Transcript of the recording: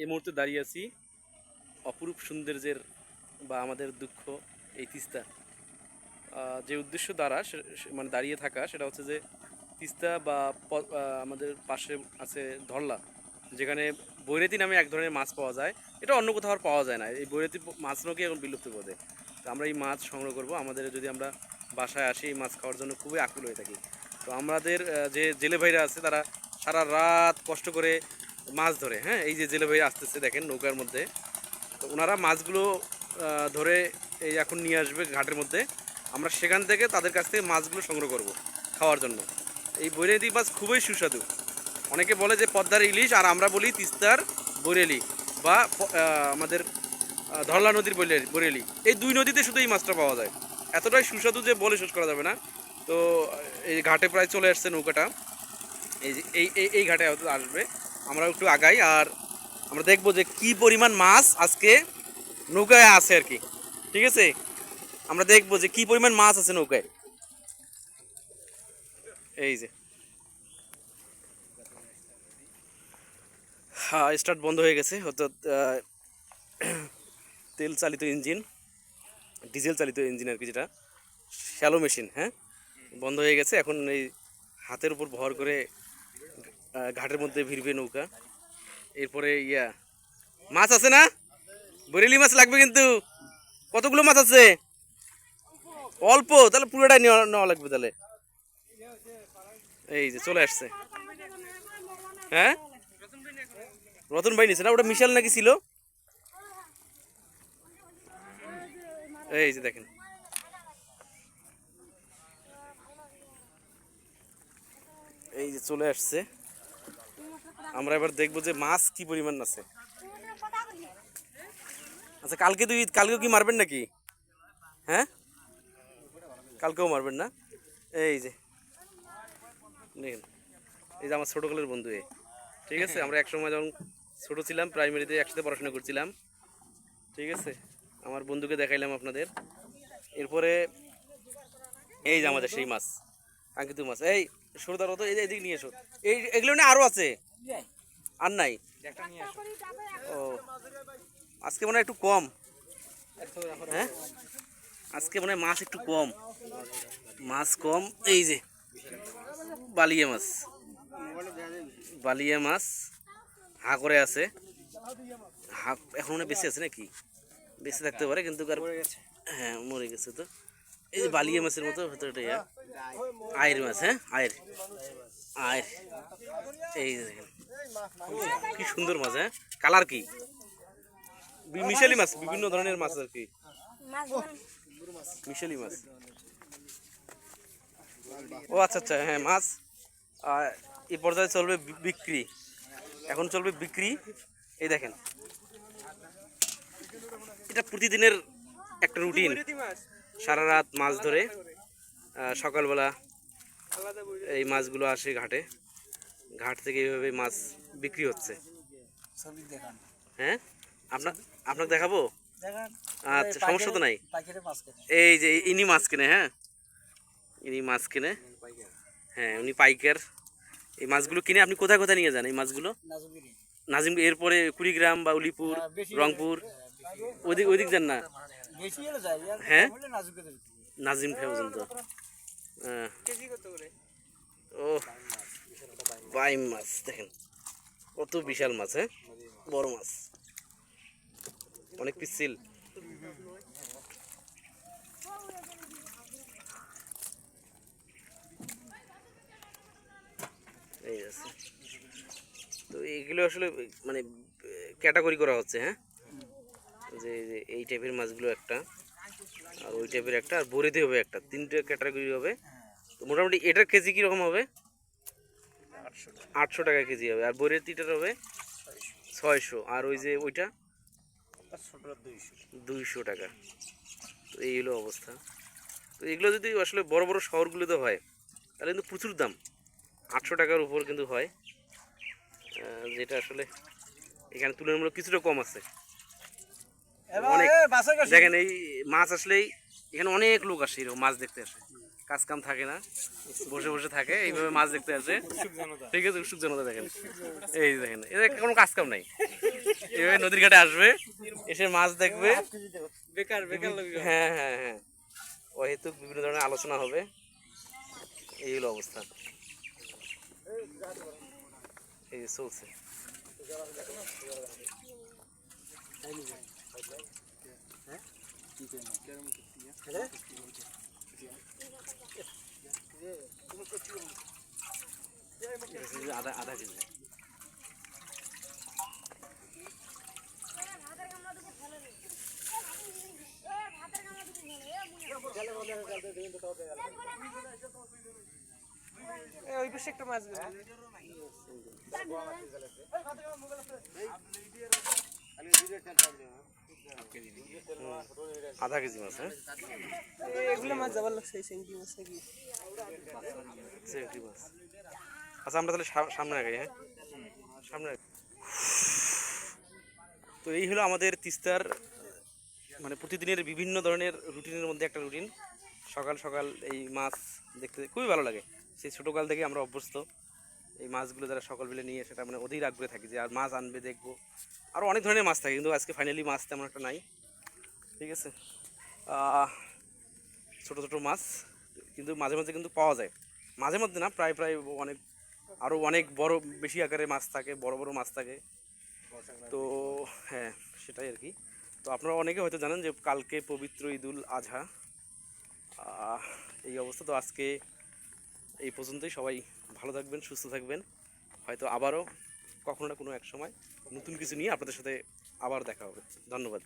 এই মুহূর্তে দাঁড়িয়ে আছি। অপরূপ সৌন্দর্যের বা আমাদের দুঃখ, এই তিস্তা। যে উদ্দেশ্য দ্বারা মানে দাঁড়িয়ে থাকা, সেটা হচ্ছে যে তিস্তা বা আমাদের পাশে আছে ধরলা, যেখানে বৈরাতি নামে এক ধরনের মাছ পাওয়া যায়। এটা অন্য কোথাও আর পাওয়া যায় না। এই বৈরাতি মাছ নাকি এখন বিলুপ্ত পদে তো আমরা এই মাছ সংগ্রহ করব। আমাদের যদি আমরা বাসায় আসি, এই মাছ খাওয়ার জন্য খুবই আকুল হয়ে থাকি। তো আমাদের যে জেলে ভাইরা আছে, তারা সারা রাত কষ্ট করে মাছ ধরে হ্যাঁ? এই যে জেলে ভাইরা আসতেছে, দেখেন নৌকার মধ্যে। তো ওনারা মাছগুলো ধরে এই এখন নিয়ে আসবে ঘাটের মধ্যে। আমরা সেখান থেকে তাদের কাছ থেকে মাছগুলো সংগ্রহ করব খাওয়ার জন্য। এই বৈরাদি মাছ খুবই সুস্বাদু। অনেকে বলে যে পদ্মার ইলিশ, আর আমরা বলি তিস্তার বরেলি বা আমাদের ধরলা নদীর বরে- বরেলি এই দুই নদীতে শুধু এই মাছটা পাওয়া যায়। এতটাই সুস্বাদু যে বলে শেষ করা যাবে না। তো এই ঘাটে প্রায় চলে আসছে নৌকাটা। এই এই- এই ঘাটে হয়তো আসবে। আমরা একটু আগাই আর আমরা দেখব যে কি পরিমাণ মাছ আজকে নৌকায় আছে আর কি। ঠিক আছে? আমরা দেখব যে কি পরিমাণ মাছ আছে নৌকায়। এই যে। হ্যাঁ স্টার্ট বন্ধ হয়ে গেছে। অর্থাৎ তেল চালিত ইঞ্জিন, ডিজেল চালিত ইঞ্জিন আর কি যেটা শ্যালো মেশিন হ্যাঁ? বন্ধ হয়ে গেছে। এখন এই হাতের উপর ভর করে ঘাটের মধ্যে ভিড়বে নৌকা। এরপরে ইয়া, মাছ আছে না? বরেলি মাছ লাগবে কিন্তু। কতগুলো মাছ আছে? অল্প, তাহলে পুরোটাই নেওয়া লাগবে তাহলে। এই যে চলে আসছে। হ্যাঁ? রতন ভাই নিছে না? ওটা মিশাল নাকি ছিল? এই যে দেখেন। এই যে চলে আসছে। আমরা এবার দেখব যে মাছ কি পরিমাণ আছে। আচ্ছা কালকে তুই কালকেও কি মারবেন নাকি? হ্যাঁ? কালকেও মারবেন না? এই যে। দেখেন, এই যে আমার ছোটোকালের বন্ধু এ। ঠিক আছে? আমরা একসময় যখন ছোটো ছিলাম প্রাইমারিতে একসাথে পড়াশোনা করছিলাম। ঠিক আছে? আমার বন্ধুকে দেখাইলাম আপনাদের। এরপরে এই যে আমাদের সেই মাছ আঙ্কিতু মাছ। এই সরদার তো, এই যে এদিকে নিয়ে এসো। এই এগুলো না আরও আছে। আর নাই? ও। আজকে মনে হয় একটু কম। হ্যাঁ? আজকে মনে হয় মাছ একটু কম। মাছ কম, এই যে। বালিয়া মাছ। বালিয়া মাছ হা করে আছে। হা, এখন মনে হয় বেঁচে আছে নাকি? বেঁচে থাকতে পারে, কিন্তু আর হ্যাঁ মরে গেছে তো। এই যে বালিয়া মাছের মতো ভেতরটা ইয়া আয়ের মাছ হ্যাঁ আয়ের। আয়ের এই দেখেন কি সুন্দর মাছ হ্যাঁ? কালার কি? বি- মিশালি মাছ বিভিন্ন ধরনের মাছ আর কি? মিশালি মাছ। ও আচ্ছা আচ্ছা হ্যাঁ মাছ আর এই পর্যায়ে চলবে বিক্রি। এখন চলবে বিক্রি। এই দেখেন এটা প্রতিদিনের একটা রুটিন। সারা রাত মাছ ধরে সকালবেলা এই মাছগুলো আসে ঘাটে। ঘাট থেকে এইভাবে মাছ বিক্রি হচ্ছে। হ্যাঁ? আপনার আপনাকে দেখাবো? আচ্ছা সমস্যা তো নাই। এই যে ইনি মাছ কিনে হ্যাঁ? ইনি মাছ কিনে। হ্যাঁ উনি পাইকার। এই মাছগুলো কিনে আপনি কোথায় কোথায় নিয়ে যান এই মাছগুলো? নাজিম এরপরে কুড়িগ্রাম বা উলিপুর হ্যাঁ, রংপুর। ওইদিক ওইদিক যান না। হ্যাঁ? নাজিম খাই পর্যন্ত হ্যাঁ। কেজি কত করে? ও বাইম মাছ দেখেন। কত বিশাল মাছ হ্যাঁ? বড় মাছ। অনেক পিছিল এই আছে। তো এইগুলো আসলে মানে ক্যাটাগরি করা হচ্ছে হ্যাঁ? যে এই টাইপের মাছগুলো একটা। আর ওই টাইপের একটা, আর বড়িতে হবে একটা, তিনটে ক্যাটাগরি হবে। তো মোটামুটি এটার কেজি কীরকম হবে? আটশো টাকা কেজি হবে, আর বইয়ের তিটার হবে ছয়শো। আর ওই যে ওইটা? দুইশো টাকা। তো এই হলো অবস্থা। তো এগুলো যদি আসলে বড় বড় শহরগুলোতে হয়, তাহলে কিন্তু প্রচুর দাম। আটশো টাকার উপর কিন্তু হয়। যেটা আসলে এখানে তুলনামূলক কিছুটা কম আছে। দেখেন এই মাছ আসলেই এখানে অনেক লোক আসে এরকম মাছ দেখতে আসে। কাজ কাম থাকে না বসে বসে থাকে এইভাবে মাছ দেখতে আসে। ঠিক আছে উৎসুক জনতা দেখেন। এই দেখেন এদের কোনো কাজ কাম নাই। এভাবে নদীর ঘাটে আসবে এসে মাছ দেখবে। বেকার বেকার হ্যাঁ হ্যাঁ হ্যাঁ। অহেতুক বিভিন্ন ধরনের আলোচনা হবে। এই হলো অবস্থা। এই চলছে। আধা আধা কেজি ওই পাশে একটা মাছ আধা কেজি মাছ হ্যাঁ? এগুলো মাছ যাবার লাগছে সেঙ্গি মাছ নাকি? চিংড়ি মাছ। আচ্ছা আমরা তাহলে সামনে আগাই হ্যাঁ? সামনে। তো এই হলো আমাদের তিস্তার মানে প্রতিদিনের বিভিন্ন ধরনের রুটিনের মধ্যে একটা রুটিন। সকাল সকাল এই মাছ দেখতে খুবই ভালো লাগে। সেই ছোটোকাল থেকে আমরা অভ্যস্ত। এই মাছগুলো যারা সকাল বেলা নিয়ে সেটা মানে অধীর আগ্রহে থাকি যে আর মাছ আনবে দেখব। আরও অনেক ধরনের মাছ থাকে কিন্তু আজকে ফাইনালি মাছ তেমন একটা নাই। ঠিক আছে? ছোট ছোট মাছ, কিন্তু মাঝে মাঝে কিন্তু পাওয়া যায়। মাঝে মধ্যে না, প্রায় প্রায় অনেক আরও অনেক বড়, বেশি আকারে মাছ থাকে, বড় বড় মাছ থাকে। তো হ্যাঁ সেটাই আর কি। তো আপনারা অনেকে হয়তো জানেন যে কালকে পবিত্র ঈদুল আজহা। এই অবস্থা। তো আজকে এই পর্যন্তই। সবাই ভালো থাকবেন, সুস্থ থাকবেন। হয়তো আবারও কখনো না কোনো এক সময় নতুন কিছু নিয়ে আপনাদের সাথে আবার দেখা হবে। ধন্যবাদ।